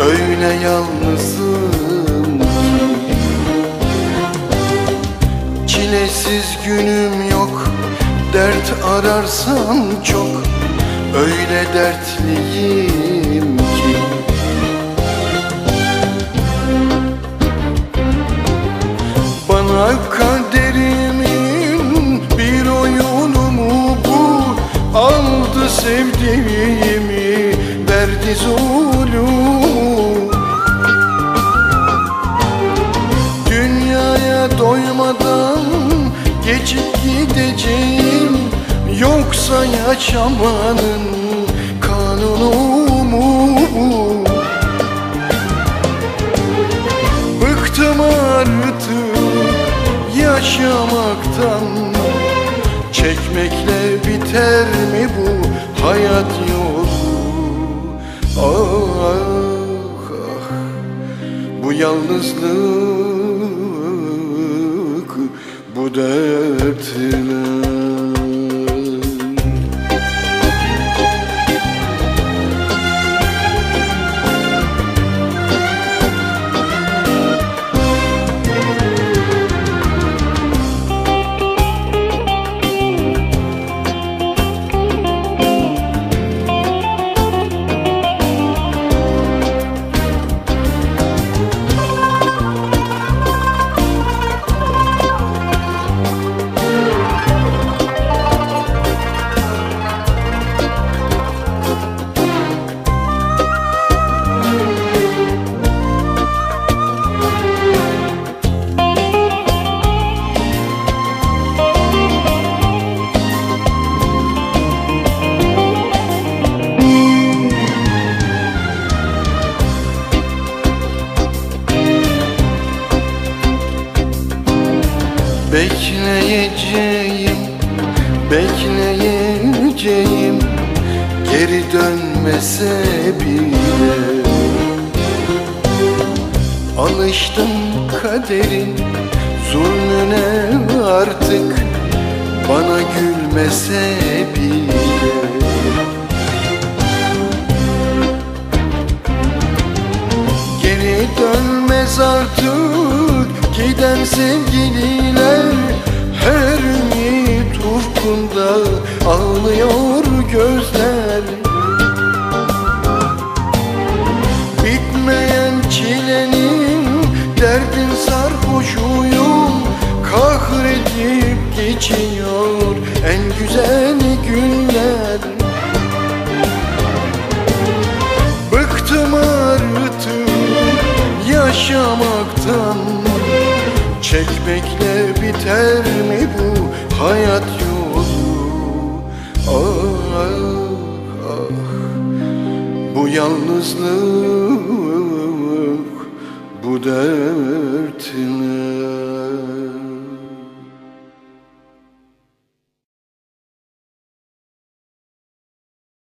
öyle yalnızım. Çilesiz günüm yok Dert ararsam çok. Öyle dertliyim ki. Bana kaderimin bir oyunu mu bu? Aldı sevdiğimi verdi zor gideceğim. Yoksa yaşamanın kanunu mu bu? Bıktım artık yaşamaktan. Çekmekle biter mi bu hayat yolu? Ah ah bu yalnızlık bu dertler Bekleyeceğim, bekleyeceğim. Geri dönmese bile. Alıştım kaderin zulmüne artık. Bana gülmese bile giden sevgililer Her ümit ufkunda ağlıyor gözler. Bitmeyen çilenin derdin sarhoşuyum Kahredip geçiyor en güzel günler. Bıktım artık yaşamaktan Çekmekle biter mi bu hayat yolu? Ah ah bu yalnızlık bu dertler